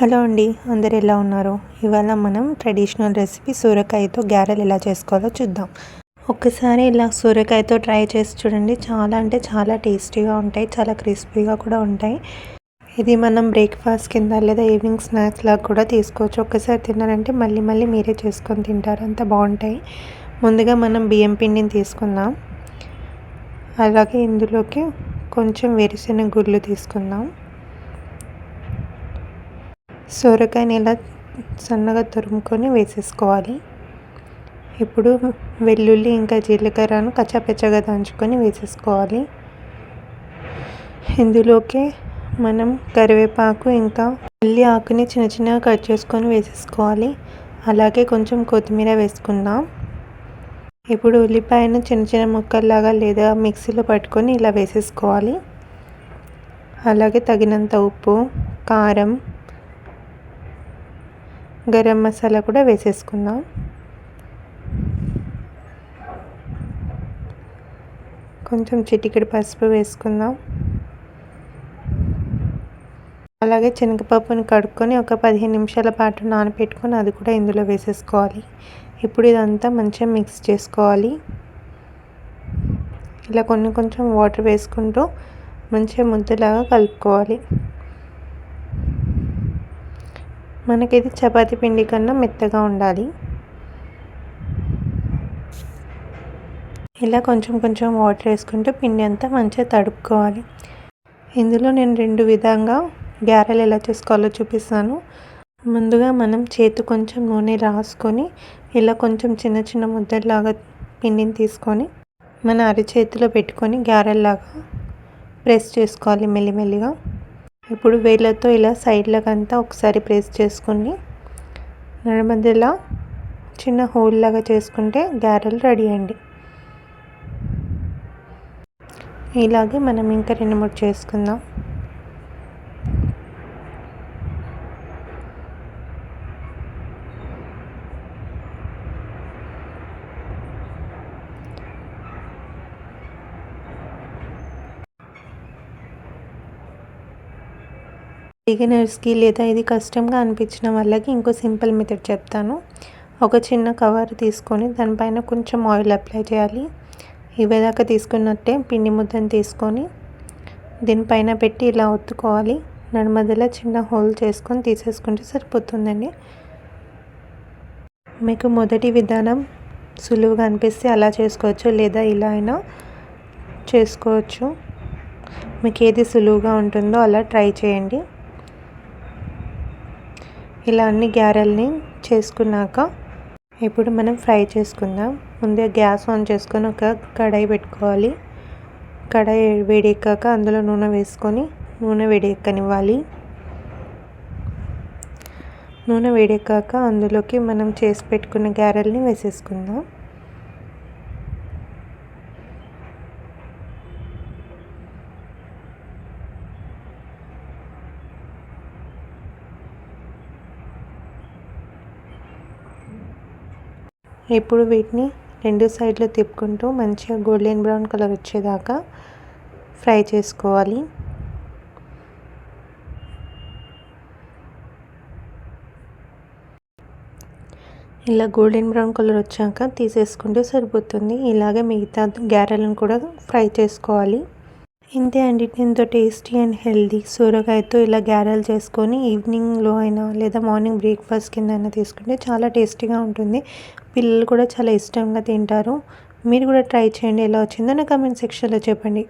Hello అండి అందరు ఎలా ఉన్నారు? ఇవాళ మనం ట్రెడిషనల్ రెసిపీ సూరకాయతో గ్యారెలు ఎలా చేసుకోవాలో చూద్దాం. ఒక్కసారి ఇలా సూరకాయతో ట్రై చేసి చూడండి. చాలా అంటే చాలా టేస్టీగా ఉంటాయి చాలా క్రిస్పీగా కూడా ఉంటాయి. ఇది మనం బ్రేక్ఫాస్ట్ కింద లేదా ఈవినింగ్ స్నాక్స్ లాగా కూడా తీసుకోవచ్చు. ఒక్కసారి తిన్నారంటే మళ్ళీ మళ్ళీ మీరే చేసుకొని తింటారు అంత బాగుంటాయి. ముందుగా మనం బియ్యం పిండిని తీసుకుందాం. అలాగే ఇందులోకి కొంచెం వేరుశెనగ గుళ్ళు తీసుకుందాం. సొరకాయని ఇలా సన్నగా తురుముకొని వేసేసుకోవాలి. ఇప్పుడు వెల్లుల్లి ఇంకా జీలకర్రను కచ్చాపెచ్చగా దంచుకొని వేసేసుకోవాలి. ఇందులోకి మనం కరివేపాకు ఇంకా ఉల్లి ఆకుని చిన్న చిన్నగా కట్ చేసుకొని వేసేసుకోవాలి. అలాగే కొంచెం కొత్తిమీర వేసుకుందాం. ఇప్పుడు ఉల్లిపాయను చిన్న చిన్న ముక్కల్లాగా లేదా మిక్సీలో పట్టుకొని ఇలా వేసేసుకోవాలి. అలాగే తగినంత ఉప్పు కారం గరం మసాలా కూడా వేసేసుకుందాం. కొంచెం చిటికెడు పసుపు వేసుకుందాం. అలాగే శనగపప్పుని కడుక్కొని ఒక పదిహేను నిమిషాల పాటు నానబెట్టుకొని అది కూడా ఇందులో వేసేసుకోవాలి. ఇప్పుడు ఇదంతా మంచిగా మిక్స్ చేసుకోవాలి. ఇలా కొన్ని కొంచెం వాటర్ వేసుకుంటూ మంచిగా ముద్దలాగా కలుపుకోవాలి. మనకి ఇది చపాతి పిండి కన్నా మెత్తగా ఉండాలి. ఇలా కొంచెం కొంచెం వాటర్ వేసుకుంటూ పిండి అంతా మంచిగా తడుపుకోవాలి. ఇందులో నేను రెండు విధంగా గ్యారెలు ఎలా చేసుకోవాలో చూపిస్తాను. ముందుగా మనం చేతి కొంచెం నూనె రాసుకొని ఇలా కొంచెం చిన్న చిన్న ముద్దలాగా పిండిని తీసుకొని మన అరిచేతిలో పెట్టుకొని గ్యారెల్లాగా ప్రెస్ చేసుకోవాలి మెల్లిమెల్లిగా. ఇప్పుడు వేళ్ళతో ఇలా సైడ్లకంతా ఒకసారి ప్రెస్ చేసుకుని నడమధ్యలా చిన్న హోల్ లాగా చేసుకుంటే గారెలు రెడీ అండి. ఇలాగే మనం ఇంకా రెండు మూడు చేసుకుందాం. బిగినర్స్కి లేదా ఇది కష్టంగా అనిపించిన వాళ్ళకి ఇంకో సింపుల్ మెథడ్ చెప్తాను. ఒక చిన్న కవర్ తీసుకొని దానిపైన కొంచెం ఆయిల్ అప్లై చేయాలి. ఇవేదాకా తీసుకున్నట్టే పిండి ముద్దను తీసుకొని దీనిపైన పెట్టి ఇలా ఒత్తుకోవాలి. నడుమధ్యలో చిన్న హోల్ చేసుకొని తీసేసుకుంటే సరిపోతుందండి. మీకు మొదటి విధానం సులువుగా అనిపిస్తే అలా చేసుకోవచ్చు లేదా ఇలా అయినా చేసుకోవచ్చు. మీకు ఏది సులువుగా ఉంటుందో అలా ట్రై చేయండి. ఇలా అన్ని గ్యారెల్ని చేసుకున్నాక ఇప్పుడు మనం ఫ్రై చేసుకుందాం. ముందే గ్యాస్ ఆన్ చేసుకొని ఒక కడాయి పెట్టుకోవాలి. కడాయి వేడెక్కాక అందులో నూనె వేసుకొని నూనె వేడెక్కనివ్వాలి. నూనె వేడెక్కాక అందులోకి మనం చేసి పెట్టుకున్న గ్యారెల్ని వేసేసుకుందాం. ఇప్పుడు వీటిని రెండు సైడ్లు తిప్పుకుంటూ మంచిగా గోల్డెన్ బ్రౌన్ కలర్ వచ్చేదాకా ఫ్రై చేసుకోవాలి. ఇలా గోల్డెన్ బ్రౌన్ కలర్ వచ్చాక తీసేసుకుంటే సరిపోతుంది. ఇలాగే మిగతా గ్యారెలను కూడా ఫ్రై చేసుకోవాలి. ఇంతే అండి. ఎంతో టేస్టీ అండ్ హెల్దీ. సూరకాయతో ఇలా గ్యారెలు చేసుకొని ఈవినింగ్లో అయినా లేదా మార్నింగ్ బ్రేక్ఫాస్ట్ కింద అయినా తీసుకుంటే చాలా టేస్టీగా ఉంటుంది. పిల్లలు కూడా చాలా ఇష్టంగా తింటారు. మీరు కూడా ట్రై చేయండి ఎలా వచ్చిందో నా కమెంట్ సెక్షన్లో చెప్పండి.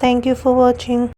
Thank you for watching.